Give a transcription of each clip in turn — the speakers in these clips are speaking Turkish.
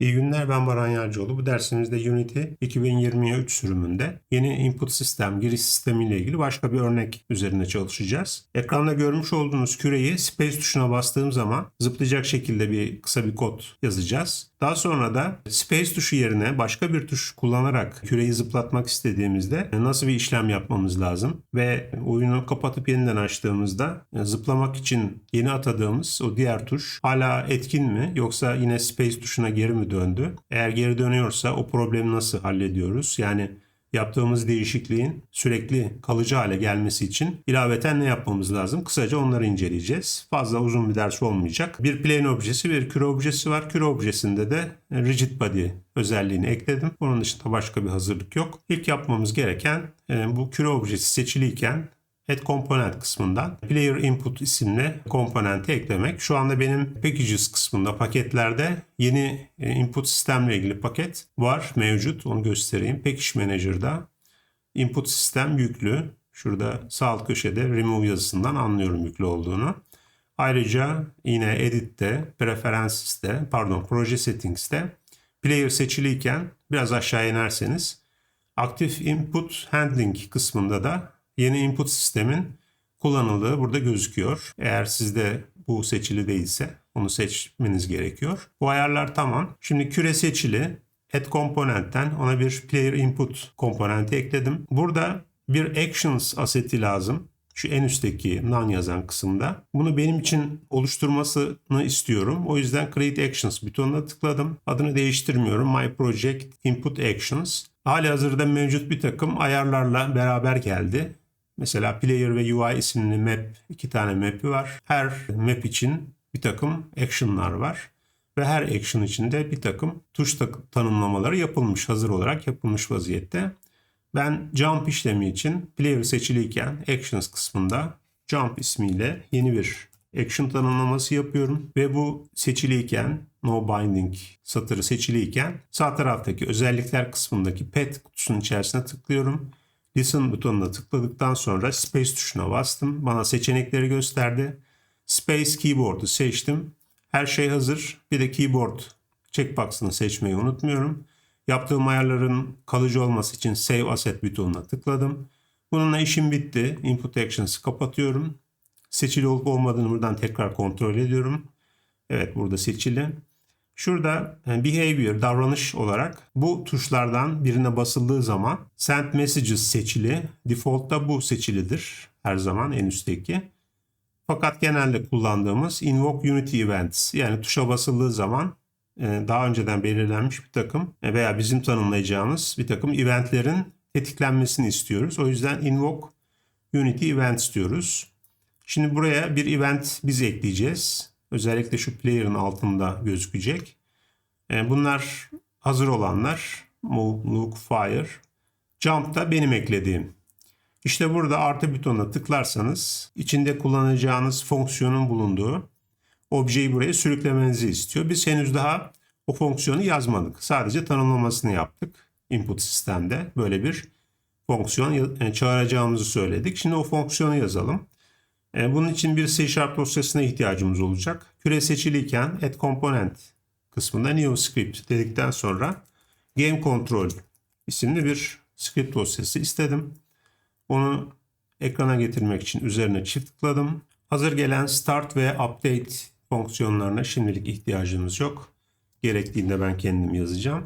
İyi günler ben Baran Yarcıoğlu. Bu dersimizde Unity 2023 sürümünde yeni input sistem, giriş sistemi ile ilgili başka bir örnek üzerinde çalışacağız. Ekranda görmüş olduğunuz küreyi space tuşuna bastığım zaman zıplayacak şekilde bir kısa bir kod yazacağız. Daha sonra da space tuşu yerine başka bir tuş kullanarak küreyi zıplatmak istediğimizde nasıl bir işlem yapmamız lazım ve oyunu kapatıp yeniden açtığımızda zıplamak için yeni atadığımız o diğer tuş hala etkin mi yoksa yine space tuşuna geri mi döndü? Eğer geri dönüyorsa o problemi nasıl hallediyoruz? Yani yaptığımız değişikliğin sürekli kalıcı hale gelmesi için ilaveten ne yapmamız lazım? Kısaca onları inceleyeceğiz. Fazla uzun bir ders olmayacak. Bir plane objesi, bir küre objesi var. Küre objesinde de rigid body özelliğini ekledim. Onun dışında başka bir hazırlık yok. İlk yapmamız gereken e, bu küre objesi seçiliyken Add Component kısmından Player Input isimli komponenti eklemek. Şu anda benim Packages kısmında paketlerde yeni e, input sistemle ilgili paket var mevcut. Onu göstereyim. Package Manager'da input sistem yüklü. Şurada sağ alt köşede remove yazısından anlıyorum yüklü olduğunu. Ayrıca yine Edit'te, Preferences'te, pardon Proje Settings'te Player seçiliyken biraz aşağı inerseniz Active Input Handling kısmında da yeni input sistemin kullanıldığı burada gözüküyor. Eğer sizde bu seçili değilse onu seçmeniz gerekiyor. Bu ayarlar tamam. Şimdi küre seçili. Add komponentten ona bir player input komponenti ekledim. Burada bir actions aseti lazım. Şu en üstteki non yazan kısımda. Bunu benim için oluşturmasını istiyorum. O yüzden Create Actions butonuna tıkladım. Adını değiştirmiyorum. My Project Input Actions. Hali hazırda mevcut bir takım ayarlarla beraber geldi. Mesela Player ve UI isimli map, iki tane map'i var. Her map için bir takım action'lar var. Ve her action içinde bir takım tuş tanımlamaları yapılmış, hazır olarak yapılmış vaziyette. Ben jump işlemi için player seçiliyken actions kısmında jump ismiyle yeni bir action tanımlaması yapıyorum. Ve bu seçiliyken no binding satırı seçiliyken sağ taraftaki özellikler kısmındaki pet kutusunun içerisine tıklıyorum. Listen butonuna tıkladıktan sonra Space tuşuna bastım. Bana seçenekleri gösterdi. Space Keyboard'u seçtim. Her şey hazır. Bir de Keyboard checkbox'ını seçmeyi unutmuyorum. Yaptığım ayarların kalıcı olması için Save Asset butonuna tıkladım. Bununla işim bitti. Input Actions'ı kapatıyorum. Seçili olup olmadığını buradan tekrar kontrol ediyorum. Evet burada seçili. Şurada e, behavior, davranış olarak bu tuşlardan birine basıldığı zaman send messages seçili. Default'ta bu seçilidir. Her zaman en üstteki. Fakat genelde kullandığımız invoke unity events yani tuşa basıldığı zaman e, daha önceden belirlenmiş bir takım e, veya bizim tanımlayacağımız bir takım eventlerin tetiklenmesini istiyoruz. O yüzden invoke unity events diyoruz. Şimdi buraya bir event biz ekleyeceğiz. Özellikle şu player'ın altında gözükecek. E, bunlar hazır olanlar. Move, look, fire. Jump da benim eklediğim. İşte burada artı butonuna tıklarsanız içinde kullanacağınız fonksiyonun bulunduğu objeyi buraya sürüklemenizi istiyor. Biz henüz daha o fonksiyonu yazmadık. Sadece tanımlamasını yaptık. Input sistemde böyle bir fonksiyon e, çağıracağımızı söyledik. Şimdi o fonksiyonu yazalım. E, bunun için bir C Sharp dosyasına ihtiyacımız olacak. Küre seçiliyken add component kısmında new script dedikten sonra game control isimli bir script dosyası istedim. Onu ekrana getirmek için üzerine çift tıkladım. Hazır gelen start ve update fonksiyonlarına şimdilik ihtiyacımız yok. Gerektiğinde ben kendim yazacağım.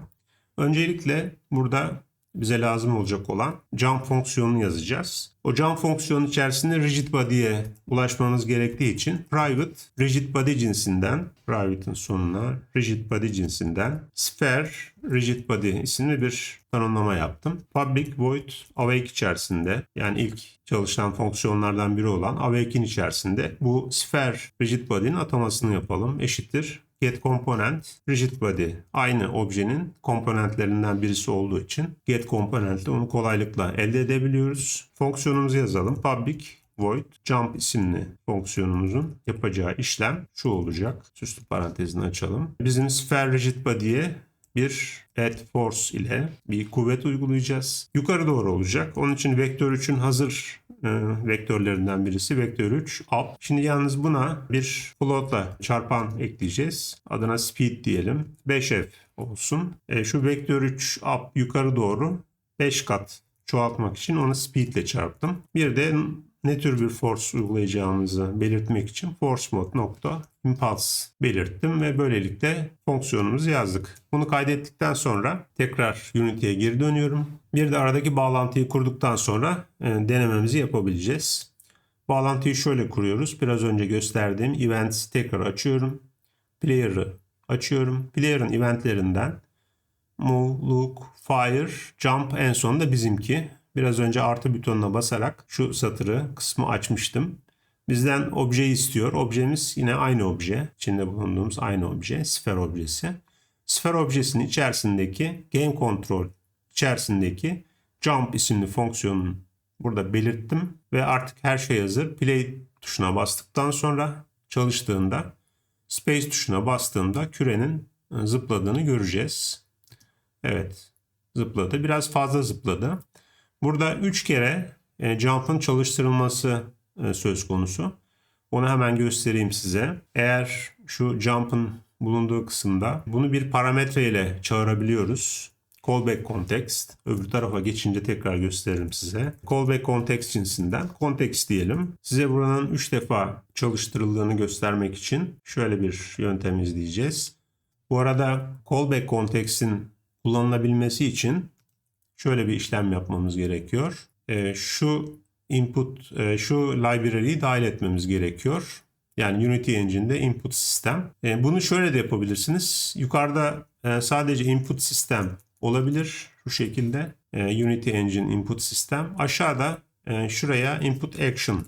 Öncelikle burada bize lazım olacak olan jump fonksiyonunu yazacağız. O jump fonksiyonu içerisinde rigid body'ye ulaşmamız gerektiği için private rigid body cinsinden private'ın sonuna rigid body cinsinden sphere rigid body isimli bir tanımlama yaptım. Public void awake içerisinde yani ilk çalışan fonksiyonlardan biri olan awake'in içerisinde bu sphere rigid body'nin atamasını yapalım. Eşittir get component rigid body aynı objenin komponentlerinden birisi olduğu için get component'le onu kolaylıkla elde edebiliyoruz. Fonksiyonumuzu yazalım. Public void jump isimli fonksiyonumuzun yapacağı işlem şu olacak. Süslü parantezini açalım. Bizim sphere rigid body'ye bir add force ile bir kuvvet uygulayacağız. Yukarı doğru olacak. Onun için vektör 3'ün hazır vektörlerinden birisi vektör 3 up. Şimdi yalnız buna bir floatla çarpan ekleyeceğiz. Adına speed diyelim. 5f olsun. E, şu vektör 3 up yukarı doğru 5 kat çoğaltmak için onu speed ile çarptım. Bir de ne tür bir force uygulayacağımızı belirtmek için force mode nokta impulse belirttim ve böylelikle fonksiyonumuzu yazdık. Bunu kaydettikten sonra tekrar Unity'ye geri dönüyorum. Bir de aradaki bağlantıyı kurduktan sonra e, denememizi yapabileceğiz. Bağlantıyı şöyle kuruyoruz. Biraz önce gösterdiğim events tekrar açıyorum. Player'ı açıyorum. Player'ın eventlerinden move, look, fire, jump en sonunda bizimki. Biraz önce artı butonuna basarak şu satırı kısmı açmıştım. Bizden obje istiyor. Objemiz yine aynı obje. İçinde bulunduğumuz aynı obje. Sfer objesi. Sfer objesinin içerisindeki game control içerisindeki jump isimli fonksiyonun burada belirttim. Ve artık her şey hazır. Play tuşuna bastıktan sonra çalıştığında space tuşuna bastığımda kürenin e, zıpladığını göreceğiz. Evet zıpladı. Biraz fazla zıpladı. Burada 3 kere e, jump'ın çalıştırılması e, söz konusu. Onu hemen göstereyim size. Eğer şu jump'ın bulunduğu kısımda bunu bir parametre ile çağırabiliyoruz. Callback context. Öbür tarafa geçince tekrar gösteririm size. Callback context cinsinden context diyelim. Size buranın 3 defa çalıştırıldığını göstermek için şöyle bir yöntem izleyeceğiz. Bu arada callback context'in kullanılabilmesi için şöyle bir işlem yapmamız gerekiyor. E, şu input, e, şu library'yi dahil etmemiz gerekiyor. Yani Unity Engine'de input sistem. E, bunu şöyle de yapabilirsiniz. Yukarıda e, sadece input sistem olabilir şu şekilde. E, Unity Engine input sistem. Aşağıda e, şuraya input action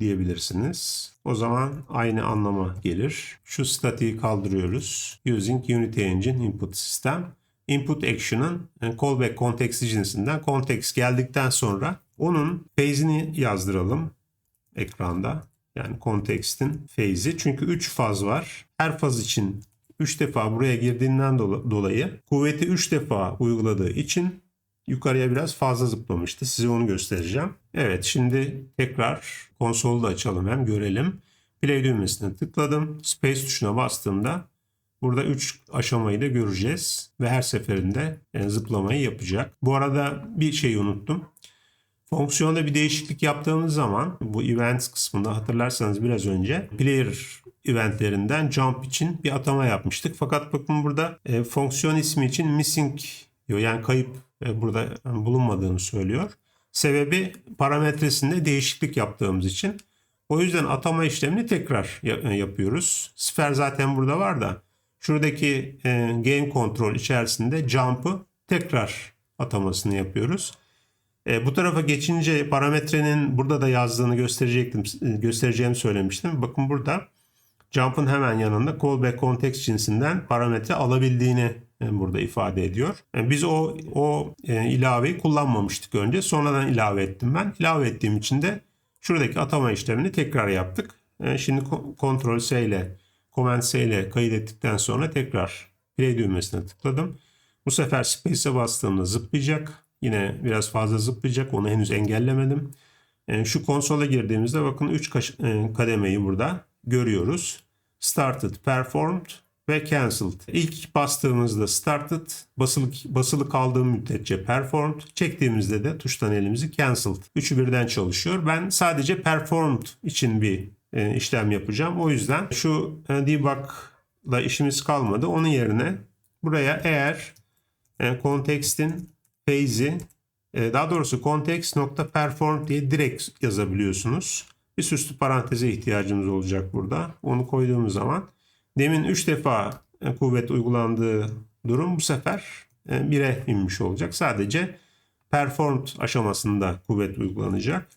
diyebilirsiniz. O zaman aynı anlama gelir. Şu statiği kaldırıyoruz. Using Unity Engine input system input action'ın yani callback context cinsinden context geldikten sonra onun phase'ini yazdıralım ekranda. Yani context'in phase'i. Çünkü 3 faz var. Her faz için 3 defa buraya girdiğinden dolayı kuvveti 3 defa uyguladığı için yukarıya biraz fazla zıplamıştı. Size onu göstereceğim. Evet şimdi tekrar konsolu da açalım hem görelim. Play düğmesine tıkladım. Space tuşuna bastığımda Burada 3 aşamayı da göreceğiz ve her seferinde zıplamayı yapacak. Bu arada bir şeyi unuttum. Fonksiyonda bir değişiklik yaptığımız zaman bu events kısmında hatırlarsanız biraz önce player eventlerinden jump için bir atama yapmıştık. Fakat bakın burada e, fonksiyon ismi için missing diyor. Yani kayıp e, burada bulunmadığını söylüyor. Sebebi parametresinde değişiklik yaptığımız için. O yüzden atama işlemini tekrar yapıyoruz. Sfer zaten burada var da Şuradaki e, game control içerisinde jump'ı tekrar atamasını yapıyoruz. E, bu tarafa geçince parametrenin burada da yazdığını gösterecektim, göstereceğimi söylemiştim. Bakın burada jump'ın hemen yanında callback context cinsinden parametre alabildiğini e, burada ifade ediyor. E, biz o o e, ilaveyi kullanmamıştık önce. Sonradan ilave ettim ben. İlave ettiğim için de şuradaki atama işlemini tekrar yaptık. E, şimdi Ctrl S ile Command ile kaydettikten sonra tekrar play düğmesine tıkladım. Bu sefer space'e bastığımda zıplayacak. Yine biraz fazla zıplayacak. Onu henüz engellemedim. Yani e, şu konsola girdiğimizde bakın 3 e, kademeyi burada görüyoruz. Started, performed ve cancelled. İlk bastığımızda started, basılı, basılı kaldığım müddetçe performed, çektiğimizde de tuştan elimizi cancelled. Üçü birden çalışıyor. Ben sadece performed için bir işlem yapacağım. O yüzden şu e, debug'la işimiz kalmadı. Onun yerine buraya eğer e, context'in phase'i daha doğrusu context.perform diye direkt yazabiliyorsunuz. Bir süslü paranteze ihtiyacımız olacak burada. Onu koyduğumuz zaman demin 3 defa kuvvet uygulandığı durum bu sefer 1'e inmiş olacak. Sadece performed aşamasında kuvvet uygulanacak.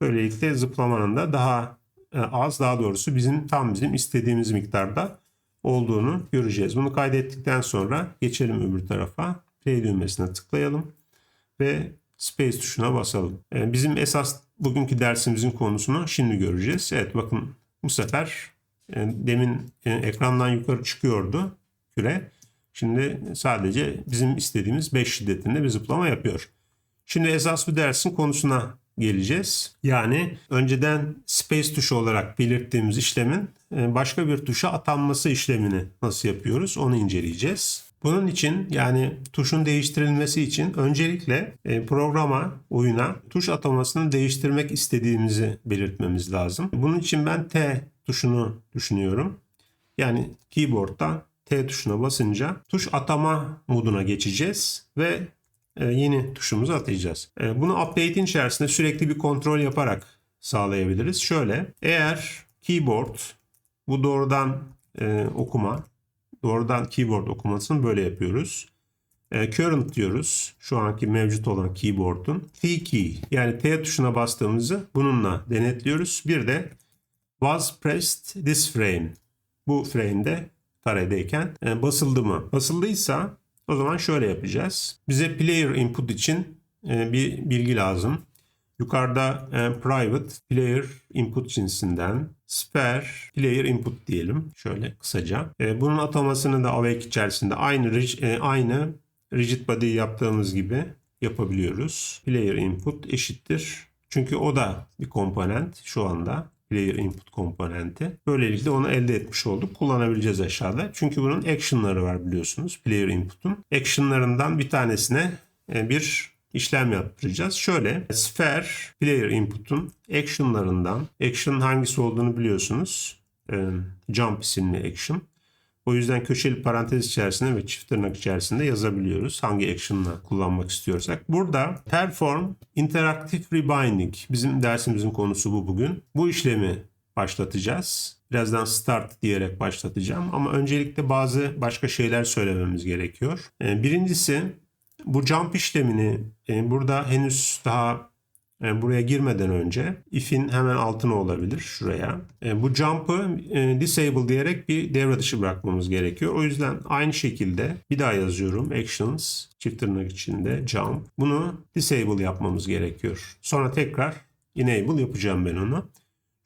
Böylelikle zıplamanın da daha e, az daha doğrusu bizim tam bizim istediğimiz miktarda olduğunu göreceğiz. Bunu kaydettikten sonra geçelim öbür tarafa. Play düğmesine tıklayalım ve Space tuşuna basalım. E, bizim esas bugünkü dersimizin konusunu şimdi göreceğiz. Evet bakın bu sefer e, demin ekrandan yukarı çıkıyordu küre. Şimdi sadece bizim istediğimiz 5 şiddetinde bir zıplama yapıyor. Şimdi esas bu dersin konusuna geleceğiz. Yani önceden space tuşu olarak belirttiğimiz işlemin e, başka bir tuşa atanması işlemini nasıl yapıyoruz onu inceleyeceğiz. Bunun için yani tuşun değiştirilmesi için öncelikle e, programa, oyuna tuş atamasını değiştirmek istediğimizi belirtmemiz lazım. Bunun için ben T tuşunu düşünüyorum. Yani keyboard'da T tuşuna basınca tuş atama moduna geçeceğiz ve yeni tuşumuzu atayacağız. E, bunu update'in içerisinde sürekli bir kontrol yaparak sağlayabiliriz. Şöyle eğer keyboard bu doğrudan e, okuma doğrudan keyboard okumasını böyle yapıyoruz. E, current diyoruz. Şu anki mevcut olan keyboard'un. T key yani T tuşuna bastığımızı bununla denetliyoruz. Bir de was pressed this frame. Bu frame'de karedeyken e, basıldı mı? Basıldıysa o zaman şöyle yapacağız. Bize player input için e, bir bilgi lazım. Yukarıda e, private player input cinsinden spare player input diyelim. Şöyle kısaca. E, bunun atamasını da awake içerisinde aynı aynı rigid body yaptığımız gibi yapabiliyoruz. Player input eşittir. Çünkü o da bir komponent şu anda player input komponenti. Böylelikle onu elde etmiş olduk. Kullanabileceğiz aşağıda. Çünkü bunun action'ları var biliyorsunuz player input'un. Action'larından bir tanesine e, bir işlem yaptıracağız. Şöyle sphere player input'un action'larından action hangisi olduğunu biliyorsunuz. E, jump isimli action. O yüzden köşeli parantez içerisinde ve çift tırnak içerisinde yazabiliyoruz. Hangi action'la kullanmak istiyorsak. Burada perform interactive rebinding bizim dersimizin konusu bu bugün. Bu işlemi başlatacağız. Birazdan start diyerek başlatacağım ama öncelikle bazı başka şeyler söylememiz gerekiyor. E, birincisi bu jump işlemini e, burada henüz daha e, buraya girmeden önce if'in hemen altına olabilir şuraya. E, bu jump'ı e, disable diyerek bir devre dışı bırakmamız gerekiyor. O yüzden aynı şekilde bir daha yazıyorum. Actions çift tırnak içinde jump. Bunu disable yapmamız gerekiyor. Sonra tekrar enable yapacağım ben onu.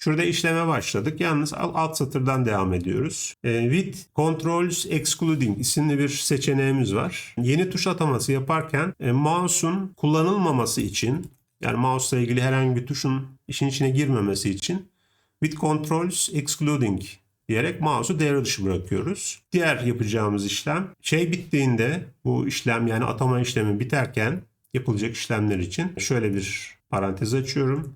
Şurada işleme başladık. Yalnız alt satırdan devam ediyoruz. E, with controls excluding isimli bir seçeneğimiz var. Yeni tuş ataması yaparken mouse'un kullanılmaması için yani mouse ile ilgili herhangi bir tuşun işin içine girmemesi için with controls excluding diyerek mouse'u devre dışı bırakıyoruz. Diğer yapacağımız işlem şey bittiğinde bu işlem yani atama işlemi biterken yapılacak işlemler için şöyle bir parantez açıyorum.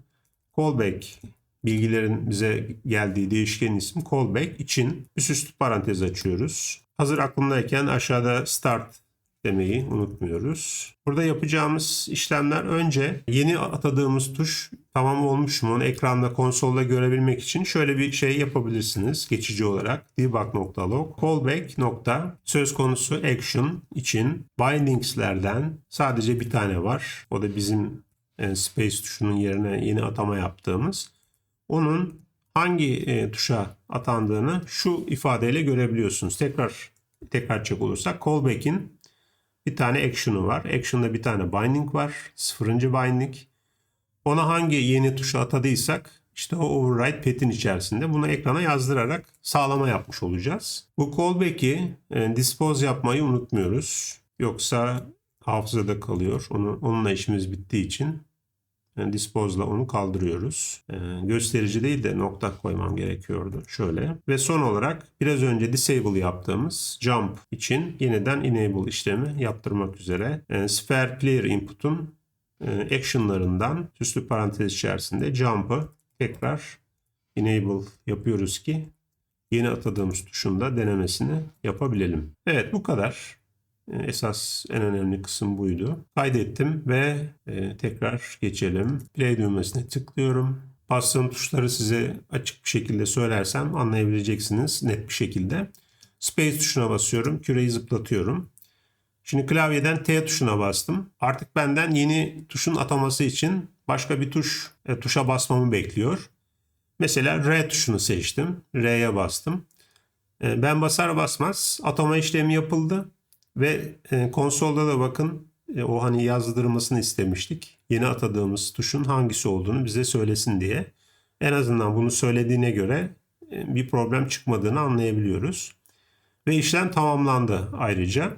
Callback bilgilerin bize geldiği değişken isim callback için üst üste parantez açıyoruz. Hazır aklımdayken aşağıda start demeyi unutmuyoruz. Burada yapacağımız işlemler önce yeni atadığımız tuş tamam olmuş mu onu ekranda konsolda görebilmek için şöyle bir şey yapabilirsiniz geçici olarak debug.log callback nokta söz konusu action için bindingslerden sadece bir tane var. O da bizim e, space tuşunun yerine yeni atama yaptığımız. Onun hangi e, tuşa atandığını şu ifadeyle görebiliyorsunuz. Tekrar tekrar çek olursak callback'in bir tane action'ı var. Action'da bir tane binding var. Sıfırıncı binding. Ona hangi yeni tuşu atadıysak işte o override pet'in içerisinde bunu ekrana yazdırarak sağlama yapmış olacağız. Bu callback'i e, dispose yapmayı unutmuyoruz. Yoksa hafızada kalıyor. Onu, onunla işimiz bittiği için yani dispose'la onu kaldırıyoruz. Ee, gösterici değil de nokta koymam gerekiyordu. Şöyle. Ve son olarak biraz önce disable yaptığımız jump için yeniden enable işlemi yaptırmak üzere e, spare player input'un e, action'larından süslü parantez içerisinde jump'ı tekrar enable yapıyoruz ki yeni atadığımız tuşunda denemesini yapabilelim. Evet bu kadar. E, esas en önemli kısım buydu. Kaydettim ve e, tekrar geçelim. Play düğmesine tıklıyorum. Bastığım tuşları size açık bir şekilde söylersem anlayabileceksiniz net bir şekilde. Space tuşuna basıyorum. Küreyi zıplatıyorum. Şimdi klavyeden T tuşuna bastım. Artık benden yeni tuşun ataması için başka bir tuş e, tuşa basmamı bekliyor. Mesela R tuşunu seçtim. R'ye bastım. E, ben basar basmaz atama işlemi yapıldı. Ve e, konsolda da bakın e, o hani yazdırmasını istemiştik. Yeni atadığımız tuşun hangisi olduğunu bize söylesin diye. En azından bunu söylediğine göre e, bir problem çıkmadığını anlayabiliyoruz. Ve işlem tamamlandı ayrıca.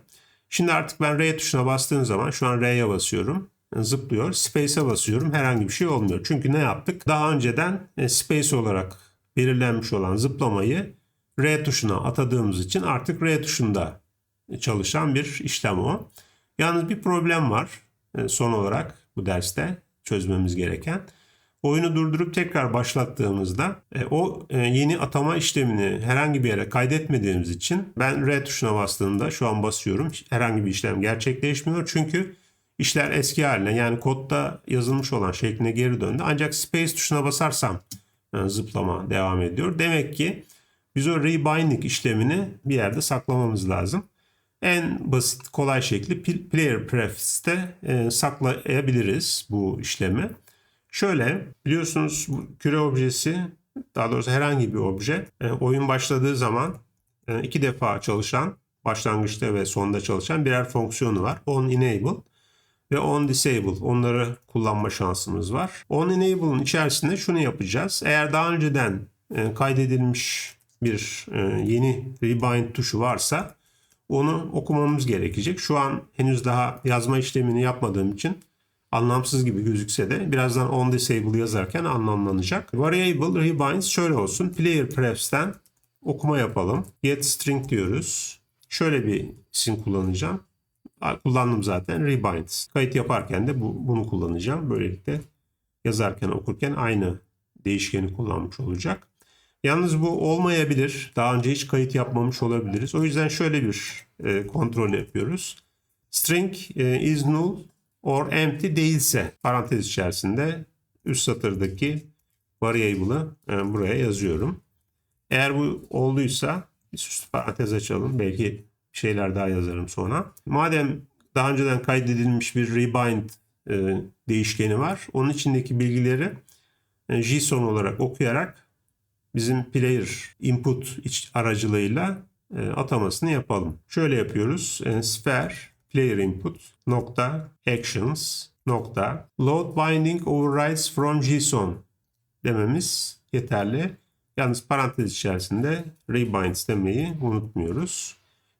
Şimdi artık ben R tuşuna bastığım zaman şu an R'ye basıyorum. Zıplıyor. Space'e basıyorum. Herhangi bir şey olmuyor. Çünkü ne yaptık? Daha önceden space olarak belirlenmiş olan zıplamayı R tuşuna atadığımız için artık R tuşunda çalışan bir işlem o. Yalnız bir problem var e, son olarak bu derste çözmemiz gereken. Oyunu durdurup tekrar başlattığımızda e, o e, yeni atama işlemini herhangi bir yere kaydetmediğimiz için ben R tuşuna bastığımda şu an basıyorum herhangi bir işlem gerçekleşmiyor. Çünkü işler eski haline yani kodda yazılmış olan şekline geri döndü. Ancak space tuşuna basarsam zıplama devam ediyor. Demek ki biz o rebinding işlemini bir yerde saklamamız lazım. En basit kolay şekli player prefix'te e, saklayabiliriz bu işlemi. Şöyle biliyorsunuz küre objesi daha doğrusu herhangi bir obje e, oyun başladığı zaman e, iki defa çalışan başlangıçta ve sonda çalışan birer fonksiyonu var. On enable ve on disable onları kullanma şansımız var. On enable'ın içerisinde şunu yapacağız. Eğer daha önceden e, kaydedilmiş bir e, yeni rebind tuşu varsa onu okumamız gerekecek. Şu an henüz daha yazma işlemini yapmadığım için anlamsız gibi gözükse de birazdan on disable yazarken anlamlanacak. Variable rebinds şöyle olsun. Player pref'ten okuma yapalım. Get string diyoruz. Şöyle bir isim kullanacağım. Kullandım zaten. Rebinds. Kayıt yaparken de bu, bunu kullanacağım. Böylelikle yazarken okurken aynı değişkeni kullanmış olacak. Yalnız bu olmayabilir. Daha önce hiç kayıt yapmamış olabiliriz. O yüzden şöyle bir e, kontrol yapıyoruz. String e, is null or empty değilse parantez içerisinde üst satırdaki variable'ı e, buraya yazıyorum. Eğer bu olduysa süslü parantez açalım. Belki şeyler daha yazarım sonra. Madem daha önceden kaydedilmiş bir rebind e, değişkeni var. Onun içindeki bilgileri e, JSON olarak okuyarak bizim player input aracılığıyla e, atamasını yapalım. Şöyle yapıyoruz. E, spare player input nokta actions nokta load binding overrides from JSON dememiz yeterli. Yalnız parantez içerisinde rebinds demeyi unutmuyoruz.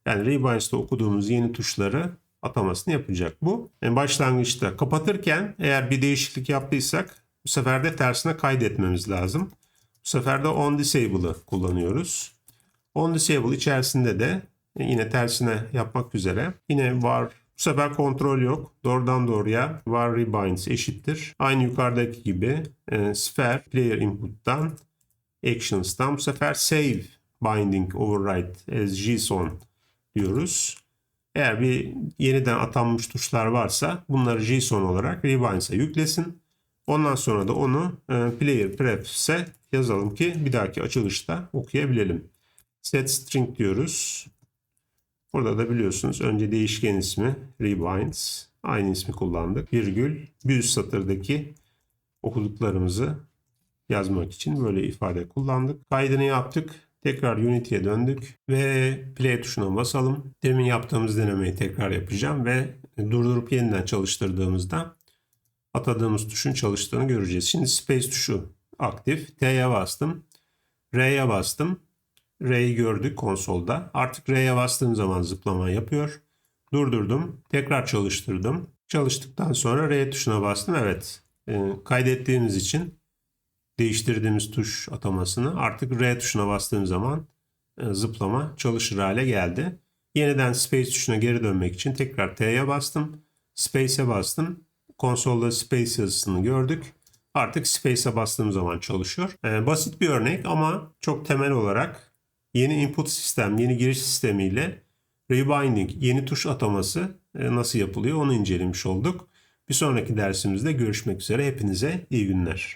Yani rebinds'te okuduğumuz yeni tuşları atamasını yapacak bu. Yani başlangıçta kapatırken eğer bir değişiklik yaptıysak bu sefer de tersine kaydetmemiz lazım. Bu sefer de on disable'ı kullanıyoruz. On disable içerisinde de yine tersine yapmak üzere yine var bu sefer kontrol yok. Doğrudan doğruya var rebinds eşittir. Aynı yukarıdaki gibi e, sphere player input'tan actions'tan bu sefer save binding override as JSON diyoruz. Eğer bir yeniden atanmış tuşlar varsa bunları JSON olarak rebinds'e yüklesin. Ondan sonra da onu e, player pref'e yazalım ki bir dahaki açılışta okuyabilelim. Set string diyoruz. Burada da biliyorsunuz önce değişken ismi rebinds. Aynı ismi kullandık. Virgül bir üst satırdaki okuduklarımızı yazmak için böyle ifade kullandık. Kaydını yaptık. Tekrar Unity'ye döndük ve play tuşuna basalım. Demin yaptığımız denemeyi tekrar yapacağım ve durdurup yeniden çalıştırdığımızda atadığımız tuşun çalıştığını göreceğiz. Şimdi space tuşu aktif. T'ye bastım. R'ye bastım. R'yi gördük konsolda. Artık R'ye bastığım zaman zıplama yapıyor. Durdurdum. Tekrar çalıştırdım. Çalıştıktan sonra R tuşuna bastım. Evet. E, kaydettiğimiz için değiştirdiğimiz tuş atamasını artık R tuşuna bastığım zaman e, zıplama çalışır hale geldi. Yeniden Space tuşuna geri dönmek için tekrar T'ye bastım. Space'e bastım. Konsolda Space yazısını gördük. Artık Space'e bastığım zaman çalışıyor. E, basit bir örnek ama çok temel olarak yeni input sistem, yeni giriş sistemiyle rebinding, yeni tuş ataması e, nasıl yapılıyor onu incelemiş olduk. Bir sonraki dersimizde görüşmek üzere. Hepinize iyi günler.